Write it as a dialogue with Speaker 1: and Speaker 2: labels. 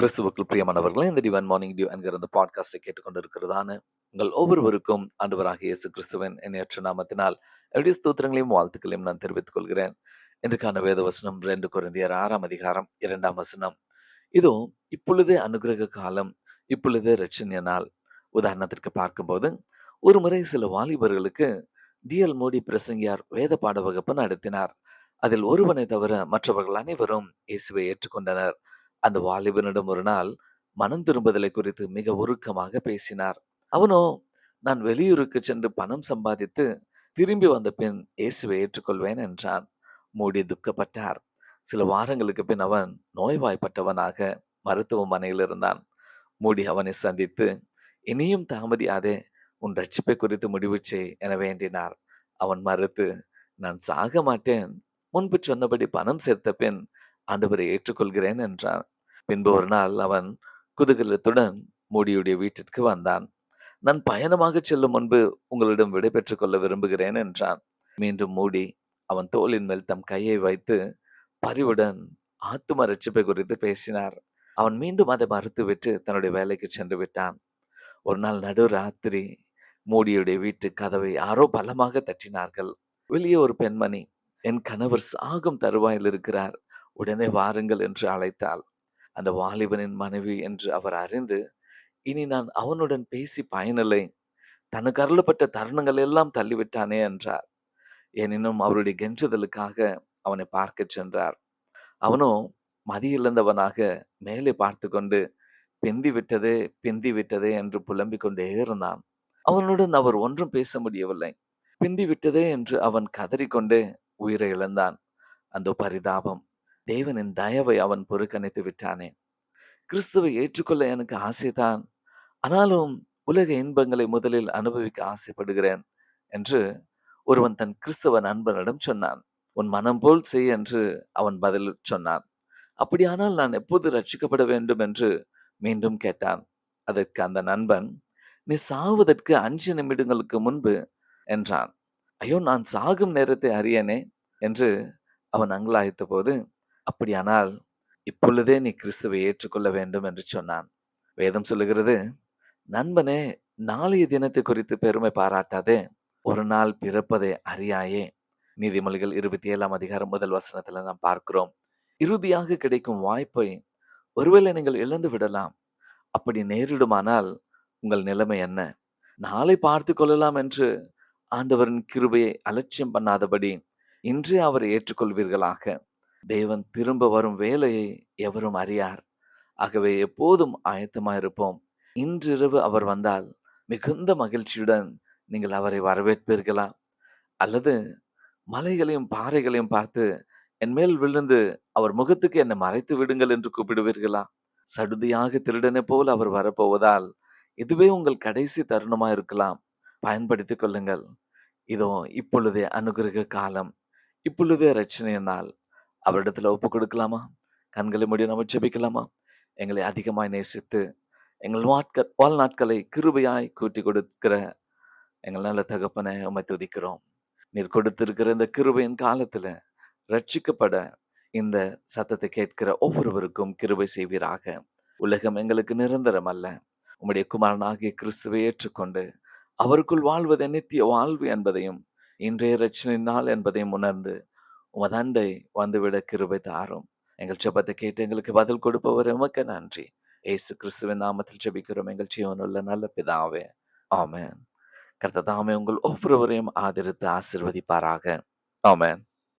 Speaker 1: கிறிஸ்துவுக்குள் பிரியமானவர்களே இந்த டிவன் மார்னிங் டியூ என்கிற இந்த பாட்காஸ்டை கேட்டுக்கொண்டிருக்கிறதான உங்கள் ஒவ்வொருவருக்கும் ஆண்டவராக இயேசு கிறிஸ்துவின் எண்ணற்ற நாமத்தினால் என்னுடைய ஸ்தோத்திரங்களையும் வாழ்த்துக்களையும் நான் தெரிவித்துக் கொள்கிறேன் இன்றைக்கான வேத வசனம் ரெண்டு குருந்தியர் ஆறாம் அதிகாரம் இரண்டாம் வசனம். இதோ இப்பொழுதே அனுகிரக காலம் இப்பொழுதே ரட்சணிய நாள். உதாரணத்திற்கு பார்க்கும்போது ஒரு முறை சில வாலிபர்களுக்கு டிஎல் மோடி பிரசங்கியார் வேத பாட வகுப்பு நடத்தினார். அதில் ஒருவனை தவிர மற்றவர்கள் அனைவரும் இயேசுவை ஏற்றுக்கொண்டனர். அந்த வாலிபனிடம் ஒரு நாள் மனம் திரும்புதலை குறித்து மிக உருக்கமாக பேசினார். அவனோ நான் வெளியூருக்கு சென்று பணம் சம்பாதித்து திரும்பி வந்த பின் இயேசுவை ஏற்றுக்கொள்வேன் என்றான். மூடி துக்கப்பட்டார். சில வாரங்களுக்கு பின் அவன் நோய்வாய்ப்பட்டவனாக மருத்துவமனையில் இருந்தான். மூடி அவனை சந்தித்து இனியும் தாமதியாதே உன் ரட்சிப்பை குறித்து முடிவு செய் என வேண்டினார். அவன் மறுத்து நான் சாக மாட்டேன். முன்பு சொன்னபடி பணம் சேர்த்த பின் ஆண்டவரை ஏற்றுக்கொள்கிறேன் என்றான். பின்பு ஒரு நாள் அவன் குதூகலத்துடன் மூடியுடைய வீட்டிற்கு வந்தான். நான் பயணமாக செல்லும் முன்பு உங்களிடம் விடை பெற்றுக் கொள்ள விரும்புகிறேன் என்றான். மீண்டும் மூடி அவன் தோளின் மேல் தம் கையை வைத்து பரிவுடன் ஆத்தும ரட்சிப்பை குறித்து பேசினார். அவன் மீண்டும் அதை மறுத்துவிட்டு தன்னுடைய வேலைக்கு சென்று விட்டான். ஒரு நாள் நடு ராத்திரி மூடியுடைய வீட்டு கதவை யாரோ பலமாக தட்டினார்கள். வெளியே ஒரு பெண்மணி என் கணவர் சாகும் தருவாயில் இருக்கிறார் உடனே வாருங்கள் என்று அழைத்தாள். அந்த வாலிபனின் மனைவி என்று அவர் அறிந்து இனி நான் அவனுடன் பேசி பயனில்லை. தனக்கு அருளப்பட்ட தருணங்கள் எல்லாம் தள்ளிவிட்டானே என்றார். எனினும் அவருடைய கெஞ்சுதலுக்காக அவனை பார்க்கச் சென்றார். அவனோ மதியிழந்தவனாக மேலே பார்த்து கொண்டு பிந்தி விட்டதே பிந்தி விட்டதே என்று புலம்பிக் கொண்டே இருந்தான். அவனுடன் அவர் ஒன்றும் பேச முடியவில்லை. பிந்தி விட்டதே என்று அவன் கதறிக்கொண்டே உயிரை இழந்தான். அந்த பரிதாபம். தேவனின் தயவை அவன் புறக்கணித்து விட்டானே. கிறிஸ்துவை ஏற்றுக்கொள்ள எனக்கு ஆசைதான். ஆனாலும் உலக இன்பங்களை முதலில் அனுபவிக்க ஆசைப்படுகிறேன் என்று ஒருவன் தன் கிறிஸ்தவ நண்பனிடம் சொன்னான். உன் மனம் போல் செய் என்று அவன் பதில் சொன்னான். அப்படியானால் நான் எப்போது ரட்சிக்கப்பட வேண்டும் என்று மீண்டும் கேட்டான். அதற்கு அந்த நண்பன் நீ சாவதற்கு அஞ்சு நிமிடங்களுக்கு முன்பு என்றான். ஐயோ நான் சாகும் நேரத்தை அறியனே என்று அவன் அங்கலாய்த்த போது அப்படியானால் இப்பொழுதே நீ கிறிஸ்துவை ஏற்றுக்கொள்ள வேண்டும் என்று சொன்னான். வேதம் சொல்லுகிறது நண்பனே நாளைய தினத்தை குறித்து பெருமை பாராட்டாதே ஒரு நாள் பிறப்பதை அறியாயே. நீதிமொழிகள் இருபத்தி ஏழாம் அதிகாரம் முதல் வசனத்துல நாம் பார்க்கிறோம் இறுதியாக கிடைக்கும் வாய்ப்பை ஒருவேளை நீங்கள் இழந்து விடலாம். அப்படி நேரிடுமானால் உங்கள் நிலைமை என்ன? நாளை பார்த்து கொள்ளலாம் என்று ஆண்டவரின் கிருபையை அலட்சியம் பண்ணாதபடி இன்றே அவரை ஏற்றுக்கொள்வீர்களாக. தேவன் திரும்ப வரும் வேலையை எவரும் அறியார். ஆகவே எப்போதும் ஆயத்தமாயிருப்போம். இன்றிரவு அவர் வந்தால் மிகுந்த மகிழ்ச்சியுடன் நீங்கள் அவரை வரவேற்பீர்களா? அல்லது மலைகளையும் பாறைகளையும் பார்த்து என் மேல் விழுந்து அவர் முகத்துக்கு என்னை மறைத்து விடுங்கள் என்று கூப்பிடுவீர்களா? சடுதியாக திருடனை போல் அவர் வரப்போவதால் இதுவே உங்கள் கடைசி தருணமா இருக்கலாம் பயன்படுத்திக் கொள்ளுங்கள். இதோ இப்பொழுதே அனுகிரக காலம். இப்பொழுதே ரச்சனையினால் அவரிடத்துல ஒப்பு கொடுக்கலாமா கண்களை முடிய நம்ம ஜெபிக்கலாமா? எங்களை அதிகமாய் நேசித்து எங்கள் நாட்கள் வாழ்நாட்களை கிருபையாய் கூட்டி கொடுக்கிற எங்கள் நல்ல தகப்பனை உமை துதிக்கிறோம். நீர் கொடுத்திருக்கிற இந்த கிருபையின் காலத்துல ரட்சிக்கப்பட இந்த சத்தத்தை கேட்கிற ஒவ்வொருவருக்கும் கிருபை செய்வீராக. உலகம் எங்களுக்கு நிரந்தரம் அல்ல. உம்முடைய குமாரனாகிய கிறிஸ்துவை ஏற்றுக்கொண்டு அவருக்குள் வாழ்வதை நித்திய வாழ்வு என்பதையும் இன்றைய ரட்சணை நாள் என்பதையும் உணர்ந்து உமதண்டை வந்துவிட கிருபை தாரும். எங்கள் ஜபத்தை கேட்டு எங்களுக்கு பதில் கொடுப்பவர் உமக்கு நன்றி. ஏசு கிறிஸ்துவின் நாமத்தில் ஜெபிக்கிறோம். எங்கள் ஜீவனுள்ள நல்ல பிதாவே. ஆமேன். கர்த்தர் தாமே உங்கள் ஒவ்வொருவரையும் ஆதரித்து ஆசிர்வதிப்பாராக. ஆமேன்.